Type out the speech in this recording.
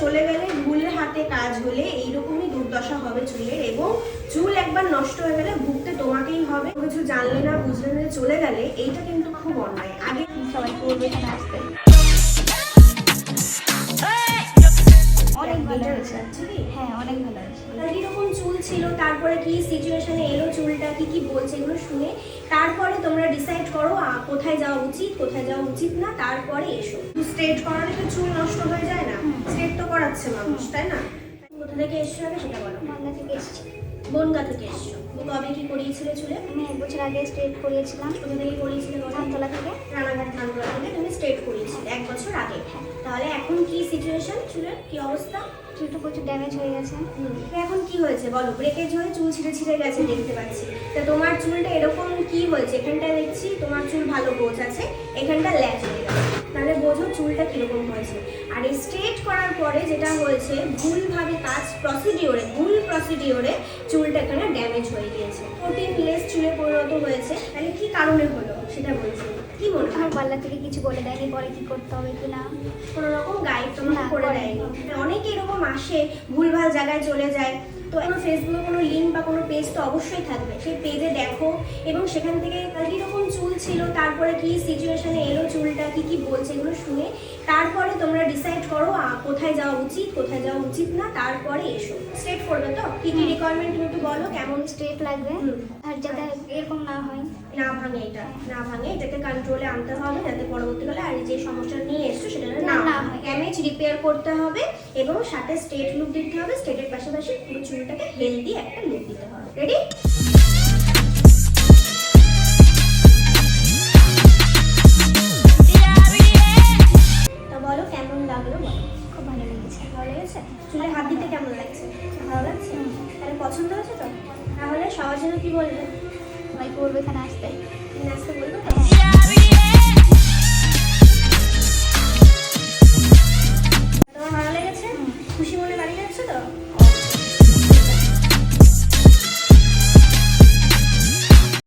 চলে গেলে ভুলের হাতে কাজ হলে এইরকমই দুর্দশা হবে চুলের এবং চুল একবার নষ্ট হয়ে গেলে ভুগতে তোমাকেই হবে। কিছু জানলে না বুঝলে না চলে গেলে এইটা কিন্তু খুব অন্যায়। আগে সবাই করবে আসতে অনেক ভালো হয়েছে হ্যাঁ অনেক ভালো। ছিল তারপরে কি সিচুয়েশনে এলো চুলটা কি কি বলছে এগুলো শুনে তারপরে তোমরা ডিসাইড করো কোথায় যাওয়া উচিত কোথায় যাওয়া উচিত না তারপরে এসো। স্ট্রেট করালে তো চুল নষ্ট হয়ে যায় না স্ট্রেট তো করাচ্ছে মানুষ তাই না? কোথা থেকে এসছো আগে সেটা বলো। মালদা থেকে এসেছি। বনগা থেকে এসছো। তো কবে কি করিয়েছিলে চুলে? আমি এক বছর আগে স্ট্রেট করিয়েছিলাম। কোথা থেকে করিয়েছিলে বলো? ধানতলা থেকে রানাঘাট ধানগুলা স্ট্রেট করিয়েছিলে এক বছর আগে। তাহলে এখন কি সিচুয়েশন চুলের কি অবস্থা? চুলটা প্রচুর ড্যামেজ হয়ে গেছে। এখন কি হয়েছে বলো? ব্রেকেজ হয়ে চুল ছিঁড়ে ছিঁড়ে গেছে দেখতে পাচ্ছি। তা তোমার চুলটা এরকম কি হয়েছে? এখানটা দেখছি তোমার চুল ভালো গোছ আছে এখানটা ল্যাচ হয়ে গেছে। তাহলে বোঝো চুলটা কীরকম হয়েছে। আর এই স্ট্রেট করার পরে যেটা হয়েছে ভুলভাবে কাজ প্রসিডিওরে ভুল প্রসিডিওরে চুলটা এখানে ড্যামেজ হয়ে গিয়েছে। প্রোটিন লেস পরিণত হয়েছে। তাহলে কি কারণে হলো? সেটা বলছি। কি মনে আমার পার্লার থেকে কিছু বলে দেয়নি পরে কি করতে হবে কি না কোনো রকম গাইড তোমাকে করে দেয়নি। অনেকে এরকম আসে ভুলভাল জায়গায় চলে যায়। তো কোনো ফেসবুকে কোনো লিঙ্ক বা কোনো পেজ তো অবশ্যই থাকবে। সেই পেজে দেখো এবং সেখান থেকে কীরকম চুল ছিল তারপরে কি সিচুয়েশানে এলো চুলটা কি কি বলছে এগুলো শুনে তারপরে তোমরা ডিসাইড করো আ, কোথায় যাওয়া উচিত কোথায় যাওয়া উচিত না তারপরে এসো। স্ট্রেট করবে তো? কি কি রিকোয়ারমেন্ট তুমি একটু বলো? কেমন স্ট্রেট লাগবে? আর যাতে এরকম না হয়। না ভাঙে এটা না ভাঙে এটাকে কন্ট্রোলে আনতে হবে যাতে পরবর্তীকালে আর যে সমস্যা নিয়ে এসছো সেটা না না হয়। হয়। ড্যামেজ রিপেয়ার করতে হবে এবং সাথে স্ট্রেট লুক দিতে হবে। স্ট্রেটের পাশাপাশি পুরো চুলটাকে হেলদি একটা লুক দিতে হবে। রেডি ভালো লেগেছে চুলে হাত দিতে কেমন লাগছে? ভালো লাগছে? তাহলে পছন্দ হয়েছে তো? তাহলে সবার জন্য কী বলবে? সবাই করবে এখানে আসতে। আসতে বলব তো?